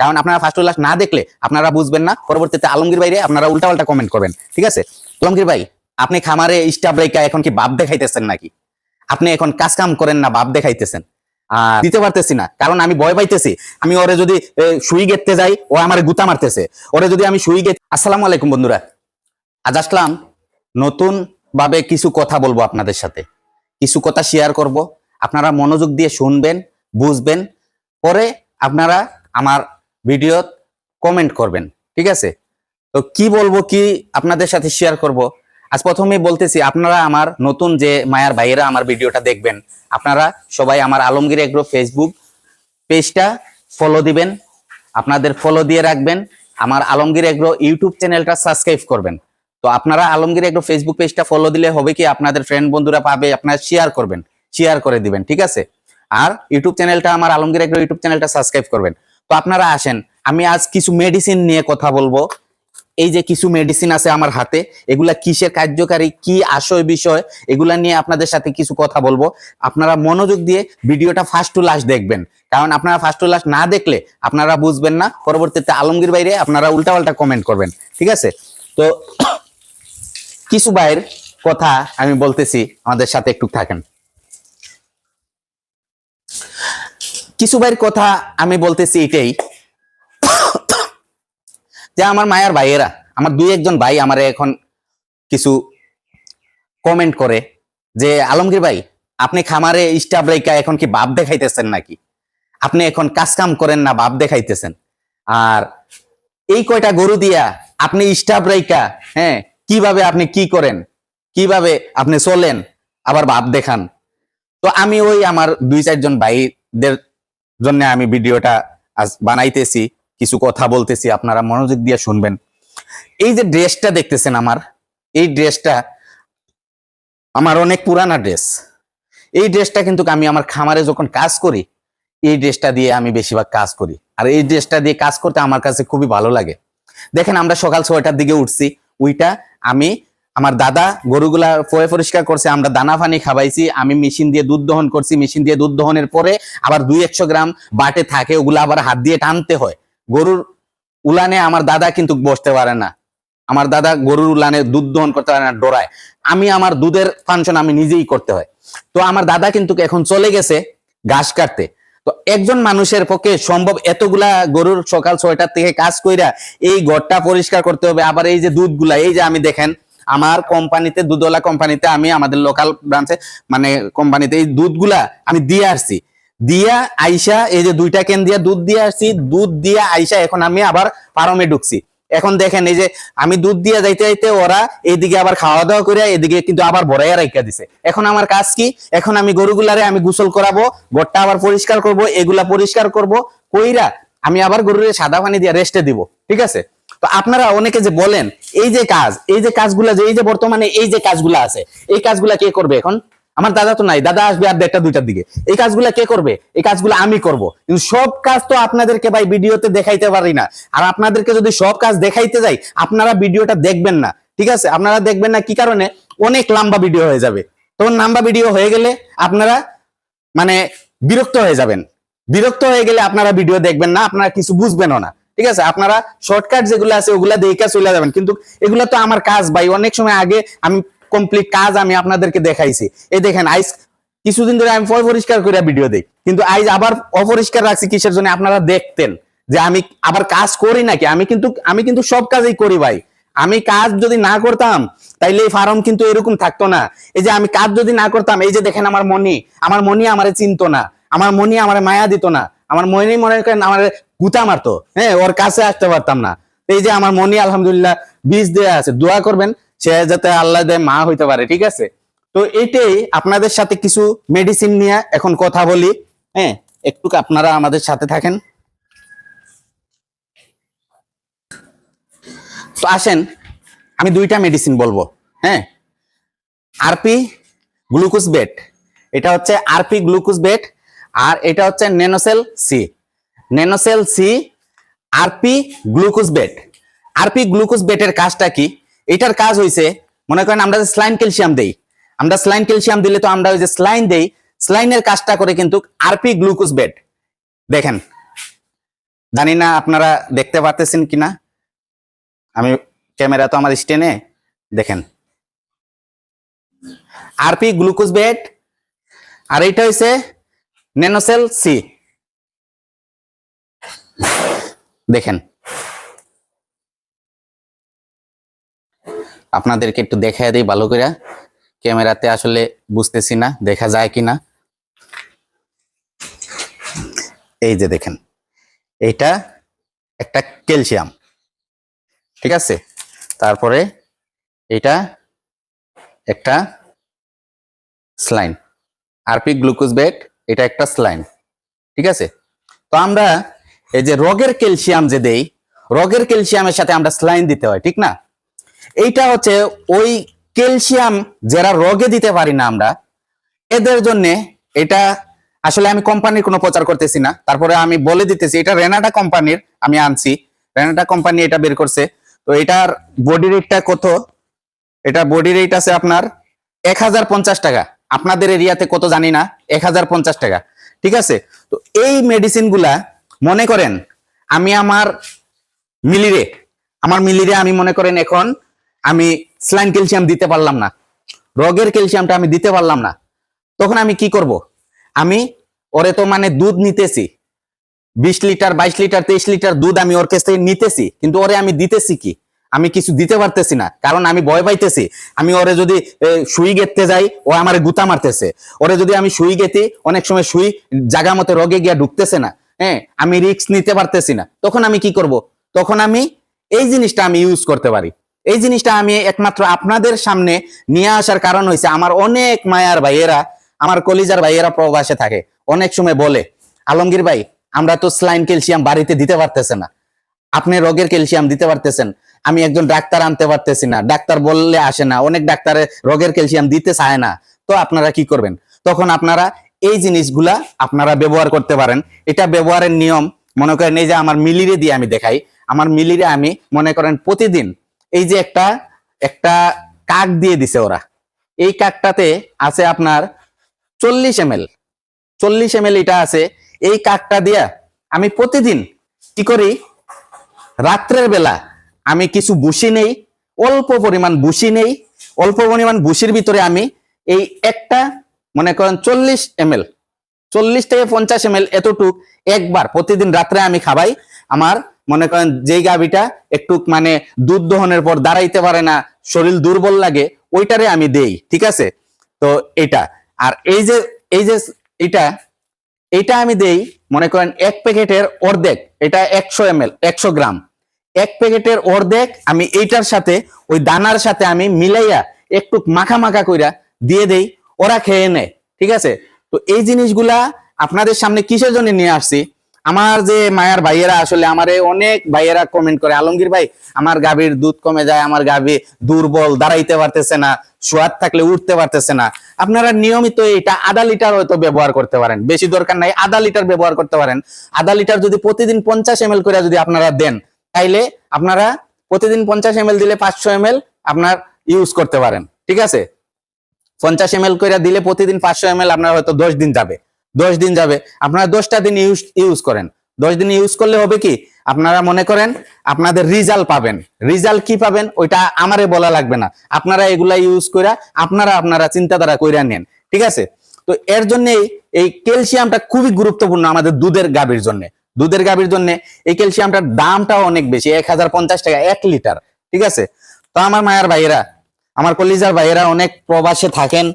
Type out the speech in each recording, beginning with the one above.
কারণ আপনারা first class না দেখলে আপনারা বুঝবেন না, পরবর্তীতে আলমগীর বাইরে আপনারা উল্টাপাল্টা কমেন্ট করবেন, ঠিক আছে? আলমগীর ভাই, আপনি খামারে স্টাফ রেখা এখন কি বাপ দেখাইতেছেন নাকি? আপনি এখন কাজ কাম করেন না, বাপ দেখাইতেছেন। দিতে পারতেছি না, কারণ আমি ভয় পাইতেছি। আমি ওরে যদি সুই গেতে যাই, ও আমার গুতা মারতেছে। ওরে যদি আমি সুই গেতে আসসালামু আলাইকুম বন্ধুরা। আজ আসলাম নতুন ভাবে কিছু কথা বলব আপনাদের সাথে। কিছু কথা শেয়ার করব। আপনারা মনোযোগ দিয়ে শুনবেন, বুঝবেন। পরে আপনারা আমার ভিডিও কমেন্ট করবেন, ঠিক আছে? তো কি বলব, কি আপনাদের সাথে শেয়ার করব? আজ প্রথমেই বলতেছি, আপনারা আমার নতুন যে মায়ার ভাইয়েরা আমার ভিডিওটা দেখবেন, আপনারা সবাই আমার আলমগীর এগ্রো ফেসবুক পেজটা ফলো দিবেন, আপনাদের ফলো দিয়ে রাখবেন, আমার আলমগীর এগ্রো ইউটিউব চ্যানেলটা সাবস্ক্রাইব করবেন। তো আপনারা আলমগীর এগ্রো ফেসবুক পেজটা ফলো দিলে হবে কি, আপনাদের ফ্রেন্ড বন্ধুরা পাবে, আপনারা শেয়ার করবেন শেয়ার করে দিবেন, ঠিক আছে? আর ইউটিউব চ্যানেলটা আমার আলমগীর এগ্রো ইউটিউব চ্যানেলটা সাবস্ক্রাইব করবেন। তো আপনারা আসেন। আমি আজ কিছু মেডিসিন নিয়ে কথা বলব। এই যে কিছু মেডিসিন আছে আমার হাতে, এগুলা কিসের কার্যকারী, কি আশয় বিষয়, এগুলা নিয়ে আপনাদের সাথে কিছু কথা বলব। আপনারা মনোযোগ দিয়ে ভিডিওটা ফার্স্ট টু লাস্ট দেখবেন। কারণ আপনারা ফার্স্ট টু লাস্ট না দেখলে আপনারা বুঝবেন না। পরবর্তীতে আলমগীর বাইরে আপনারা উল্টাপাল্টা কমেন্ট করবেন। ঠিক আছে? তো কিছু ভাইয়ের কথা আমি বলতেছি। আমাদের সাথে একটু থাকেন। কিছু ভাইয়ের কথা আমি বলতেছি এটাই। যে আমার মায়ের ভাইয়েরা, আমার দুই একজন ভাই আমার এখন কিছু কমেন্ট করে যে, আলমগীর ভাই, আপনি খামারে স্টাফ রেখা এখন কি বাপ দেখাইতেছেন নাকি? আপনি এখন কাজ কাম করেন না, বাপ দেখাইতেছেন। আর এই কয়টা গরু দিয়া আপনি স্টাফ রেখা হ্যাঁ কীভাবে আপনি কি করেন? কীভাবে আপনি চলেন? আবার বাপ দেখান। তো আমি ওই আমার দুই চারজন ভাইদের জন্য আমি ভিডিওটা আজ বানাইতেছি, কিছু কথা বলতেছি, আপনারা মনোযোগ দিয়ে শুনবেন। এই যে ড্রেসটা দেখতেছেন আমার, এই ড্রেসটা আমার অনেক পুরানা ড্রেস। এই ড্রেসটা কিন্তু আমি আমার খামারে যখন কাজ করি, এই ড্রেসটা দিয়ে আমি বেশিরভাগ কাজ করি। আর এই ড্রেসটা দিয়ে কাজ করতে আমার কাছে খুবই ভালো লাগে। দেখেন আমরা সকাল ছয়টার দিকে উঠছি, উইটা আমি আমার দাদা গরুগুলা পরে পরিষ্কার করছে, আমরা দানা পানি খাওয়াইছি আমি মেশিন দিয়ে দুধ দহন করছি, মেশিন দিয়ে দুধ দহনের পরে আবার দুই একশো গ্রাম বাটে থাকে, ওগুলো আবার হাত দিয়ে টানতে হয়। গরুর উলানে আমার দাদা কিন্তু বসতে পারে না। আমার দাদা গরুর উলানে দুধ দহন করতে পারে না, ডোরায়। আমি আমার দুধের ফাংশন আমি নিজেই করতে হয়। তো আমার দাদা কিন্তু এখন চলে গেছে ঘাস কাটতে। তো একজন মানুষের পক্ষে সম্ভব এতগুলা গরুর সকাল ছয়টার থেকে কাজ কইরা এই ঘরটা পরিষ্কার করতে হবে, আবার এই যে দুধগুলা, এই যে আমি দেখেন আমার কোম্পানিতে, দুধওয়ালা কোম্পানিতে আমি আমাদের লোকাল ব্রাঞ্চে মানে কোম্পানিতে এই দুধগুলা আমি দিয়ে আসছি। দিয়া আইসা এই যে দুইটা কেন দিয়া দুধ দিয়ে আসছি, দুধ দিয়া আইসা এখন আমি আবার ফার্মে ঢুকছি। এখন দেখেন এই যে আমি দুধ দিয়ে যাইতে যাইতে ওরা এইদিকে আবার খাওয়া দাওয়া করে এদিকে কিন্তু আবার ভরাইয়া রাইখা দিছে। এখন আমার কাজ কি? এখন আমি গরুগুলারে আমি গোসল করাবো গোটটা আবার পরিষ্কার করব, এগুলা পরিষ্কার করব, কইরা আমি আবার গরুরে সাদা পানি দিয়ে রেস্টে দিব, ঠিক আছে? তো আপনারা অনেকে যে বলেন, এই যে কাজ, এই যে কাজগুলা যে, এই যে বর্তমানে এই যে কাজগুলা আছে, এই কাজগুলা কে করবে এখন? আমার দাদা তো নাই, দাদা আসবে আর দেড়টা, দুইটার দিকে। এই কাজগুলা কে করবে? এই কাজগুলো আমি করব। কিন্তু সব কাজ তো আপনাদেরকে ভাই ভিডিওতে দেখাইতে পারি না। আর আপনাদেরকে যদি সব কাজ দেখাইতে যাই, আপনারা ভিডিওটা দেখবেন না। ঠিক আছে? আপনারা দেখবেন না কি কারণে? অনেক লম্বা ভিডিও হয়ে যাবে। তখন লম্বা ভিডিও হয়ে গেলে আপনারা মানে বিরক্ত হয়ে যাবেন। বিরক্ত হয়ে গেলে আপনারা ভিডিও দেখবেন না, আপনারা কিছু বুঝবেনও না। ঠিক আছে? আপনারা শর্টকাট যেগুলো আছে, ওগুলা দেখে চলে যাবেন। কিন্তু এগুলা তো আমার কাজ ভাই। অনেক সময় আগে আমি কমপ্লিট কাজ আমি আপনাদেরকে দেখাইছি। এই দেখেন, আইস কিছুদিন ধরে আমি পরিষ্কার করে ভিডিও দিই। কিন্তু আইজ আবার অপরিষ্কার রাখছি কিসের জন্য? আপনারা দেখতেন যে আমি আবার কাজ করি নাকি? আমি কিন্তু আমি কিন্তু সব কাজই করি ভাই। আমি কাজ যদি না করতাম, তাইলে এই ফার্ম কিন্তু এরকম থাকতো না। এই যে আমি কাজ যদি না করতাম, এই যে দেখেন আমার মনি আমার মনি আমারে চিনতো না। আমার মনি আমার মায়া দিত না। আমার মনি মনে করেন আমার গুতা মারতো। হ্যাঁ ওর কাছে আসতে পারতাম না। এই যে আমার মনি, আলহামদুলিল্লাহ বীজ দেয়া আছে, দোয়া করবেন, সে যাতে আল্লাহ দেয়, মা হইতে পারে, ঠিক আছে? তো এটাই আপনাদের সাথে কিছু মেডিসিন নিয়ে এখন কথা বলি। হ্যাঁ একটু আপনারা আমাদের সাথে থাকেন। তো আসেন, আমি দুইটা মেডিসিন বলব। হ্যাঁ আরপি গ্লুকোজ বেট এটা হচ্ছে আরপি গ্লুকোজ বেট আর এটা হচ্ছে নেনোসেল সি নেনোসেল সি, RP glucose bet RP glucose বেটের কাজটা কি? এটার কাজ হইছে, মনে করেন আমরা যে স্লাইন ক্যালসিয়াম দেই, আমরা স্লাইন ক্যালসিয়াম দিলে তো আমরা ওই যে স্লাইন দেই, স্লাইনের কাজটা করে কিন্তু আরপি গ্লুকোজ বেট দেখেন, জানি না আপনারা দেখতে পারতেছেন কিনা, আমি ক্যামেরা তো আমার স্টেনে দেখেন। আরপি গ্লুকোজ বেড, আর এইটা হইছে নেনোসেল সি। দেখেন। আপনাদেরকে একটু দেখা দিই ভালো করে ক্যামেরাতে আসলে বুঝতেছি না, দেখা যায় কিনা। এই যে দেখেন, এইটা একটা ক্যালসিয়াম, ঠিক আছে? তারপরে এটা একটা স্লাইন, আরপি গ্লুকোজ বেড এটা একটা স্লাইন, ঠিক আছে? তো আমরা এই যে রগের ক্যালসিয়াম যে দেই, রগের ক্যালসিয়ামের সাথে আমরা স্লাইন দিতে হয়, ঠিক না? এইটা হচ্ছে ওই ক্যালসিয়াম যারা রগে দিতে পারি না আমরা, এদের জন্য এটা আসলে আমি কোম্পানির কোনো প্রচার করতেছি না। তারপরে আমি বলে দিতেছি, এটা রেনাটা কোম্পানির, আমি আনছি। রেনাটা কোম্পানি এটা বের করছে। তো এটার বডি রেটটা কত? এটা বডি রেট আছে আপনার এক হাজার পঞ্চাশ টাকা। আপনাদের এরিয়াতে কত জানি না, এক হাজার পঞ্চাশ টাকা। ঠিক আছে? তো এই মেডিসিনগুলা মনে করেন, আমি আমার মিলিরে আমার মিলিরে আমি মনে করেন এখন আমি স্লাইন ক্যালসিয়াম দিতে পারলাম না, রগের ক্যালসিয়ামটা আমি দিতে পারলাম না। তখন আমি কি করব? আমি, ওরে তো মানে দুধ নিতেছি, বিশ লিটার, বাইশ লিটার, তেইশ লিটার দুধ আমি ওর কাছ থেকে নিতেছি, কিন্তু ওরে আমি দিতেছি কি? আমি কিছু দিতে পারতেছি না, কারণ আমি ভয় পাইতেছি। আমি ওরে যদি সুই গেতে যাই, ও আমার গুতা মারতেছে। ওরে যদি আমি সুই গেতি অনেক সময় সুই জাগা মতো রগে গিয়া ঢুকতেছে না হ্যাঁ আমি রিস্ক নিতে পারতেছি না। তখন আমি কি করব? তখন আমি এই জিনিসটা আমি ইউজ করতে পারি। এই জিনিসটা আমি একমাত্র আপনাদের সামনে নিয়ে আসার কারণ হয়েছে আমার অনেক মায়ার ভাইয়েরা, আমার কলিজার ভাইয়েরা প্রবাসে থাকে। অনেক সময় বলে, আলমগীর ভাই, আমরা তো স্লাইন ক্যালসিয়াম বাড়িতে দিতে পারতেছে না। আপনি রোগের ক্যালসিয়াম দিতে পারতেছেন। আমি একজন ডাক্তার আনতে পারতেছি না। ডাক্তার বললে আসে না। অনেক ডাক্তারে রোগের ক্যালসিয়াম দিতে চায় না। তো আপনারা কি করবেন? তখন আপনারা এই জিনিসগুলা আপনারা ব্যবহার করতে পারেন। এটা ব্যবহারের নিয়ম, মনে করেন এই যে আমার মিলিরে দিয়ে আমি দেখাই। আমার মিলিরে আমি মনে করেন প্রতিদিন এই যে একটা একটা কাক দিয়ে দিছে ওরা। এই কাকটাতে আছে আপনার চল্লিশ এম এল চল্লিশ এম এটা আছে। এই কাকটা দিয়া আমি প্রতিদিন কি করি? রাত্রের বেলা আমি কিছু বুসি নেই, অল্প পরিমাণ বুসি নেই, অল্প পরিমাণ বুসির ভিতরে আমি এই একটা মনে করেন চল্লিশ এম এল চল্লিশ থেকে পঞ্চাশ এম এল এতটুক একবার প্রতিদিন রাত্রে আমি খাবাই। আমার মনে করেন যেই গাভিটা একটু মানে দুধ দহনের পর দাঁড়াইতে পারে না, শরীর দুর্বল লাগে, ওইটারে আমি দেই, ঠিক আছে? তো এটা আর এই যে এই যে এটা এটা আমি দেই মনে করেন এক প্যাকেটের অর্ধেক, এটা একশো এম এল একশো গ্রাম। এক প্যাকেটের অর্ধেক আমি এইটার সাথে, ওই দানার সাথে আমি মিলাইয়া একটু মাখা মাখা কইরা দিয়ে দেই। ওরা খেয়ে নেয়, ঠিক আছে? তো এই জিনিসগুলা আপনাদের সামনে কিসের জন্য নিয়ে আসছি? আমার যে মায়ার ভাইয়েরা আসলে আমারে অনেক ভাইয়েরা কমেন্ট করে, আলমগীর ভাই, আমার গাভীর দুধ কমে যায়, আমার গাভী দুর্বল, দাঁড়াইতে পারতেছে না, সোয়াদ থাকলে উঠতে পারতেছে না। আপনারা নিয়মিত এটা আধা লিটার হয়তো ব্যবহার করতে পারেন, বেশি দরকার নাই, আধা লিটার ব্যবহার করতে পারেন। আধা লিটার যদি প্রতিদিন পঞ্চাশ এম করে যদি আপনারা দেন, তাইলে আপনারা প্রতিদিন পঞ্চাশ এম দিলে পাঁচশো এম আপনার ইউজ করতে পারেন, ঠিক আছে? পঞ্চাশ এম করে দিলে প্রতিদিন পাঁচশো এম আপনার হয়তো দশ দিন যাবে। দশ দিন যাবে। আপনারা দশটা দিন ইউজ ইউজ করেন। দশ দিন ইউজ করলে হবে কি? আপনারা মনে করেন আপনাদের রিজাল্ট পাবেন। রিজাল্ট কি পাবেন? ওইটা আমারে বলা লাগবে না। আপনারা এগুলা ইউজ করে আপনারা আপনারা চিন্তাধারা কইরা নেন। ঠিক আছে? তো এর জন্য এই ক্যালসিয়ামটা খুবই গুরুত্বপূর্ণ আমাদের দুধের গাভীর জন্য। দুধের গাভীর জন্য এই ক্যালসিয়ামটার দামটাও অনেক বেশি। এক হাজার পঞ্চাশ টাকা এক লিটার। ঠিক আছে? তো আমার মায়ের ভাইয়েরা আমার কলিজার ভাইয়েরা অনেক প্রবাসে থাকেন,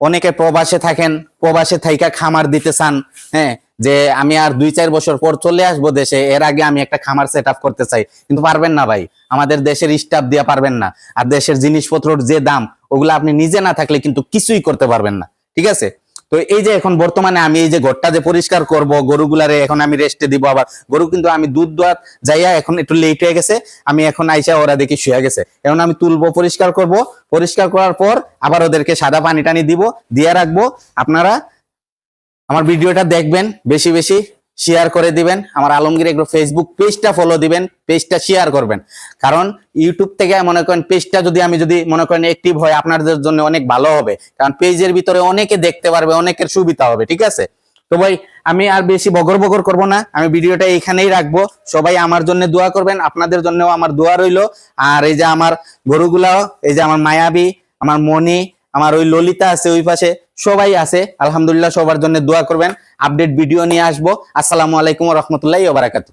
অনেকে প্রবাসে থাকেন, প্রবাসে থাইকা খামার দিতে চান হ্যাঁ যে আমি আর দুই চার বছর পর চলে আসব দেশে, এর আগে আমি একটা খামার সেট করতে চাই। কিন্তু পারবেন না ভাই, আমাদের দেশের স্টাফ দিয়ে পারবেন না। আর দেশের জিনিসপত্রর যে দাম, ওগুলো আপনি নিজে না থাকলে কিন্তু কিছুই করতে পারবেন না। ঠিক আছে? তো এই যে এখন বর্তমানে আমি এই যে ঘরটা যে পরিষ্কার করব, গরুগুলারে এখন আমি রেস্টে দিব আবার। গরু কিন্তু আমি দুধ দোয়াত যাইয়া এখন একটু লেট হয়ে গেছে, আমি এখন আইসা ওরা দেখি শুয়ে গেছে। এখন আমি তুলবো, পরিষ্কার করব। পরিষ্কার করার পর আবার ওদেরকে সাদা পানি টানি দিব, দিয়ে রাখব। আপনারা আমার ভিডিওটা দেখবেন বেশি বেশি। শেয়ার করে দিবেন। আমার আলমগীর এগুলো ফেসবুক পেজটা ফলো দিবেন পেজটা শেয়ার করবেন। কারণ ইউটিউব থেকে মনে করেন পেজটা যদি আমি যদি মনে করেন অ্যাক্টিভ হয়, আপনাদের জন্য অনেক ভালো হবে। কারণ পেজের ভিতরে অনেকে দেখতে পারবে, অনেকের সুবিধা হবে, ঠিক আছে? তো ভাই, আমি আর বেশি বগর বগর করব না। আমি ভিডিওটা এখানেই রাখব। সবাই আমার জন্য দোয়া করবেন, আপনাদের জন্যও আমার দোয়া রইল। আর এই যে আমার গরুগুলাও, এই যে আমার মায়াবী, আমার মনি আমার ওই ললিতা আছে ওই পাশে সবাই আছে, আলহামদুলিল্লাহ সবার জন্য দোয়া করবেন। আপডেট ভিডিও নিয়ে আসব। আসসালামু আলাইকুম রহমতুল্লাহ বারাকাতু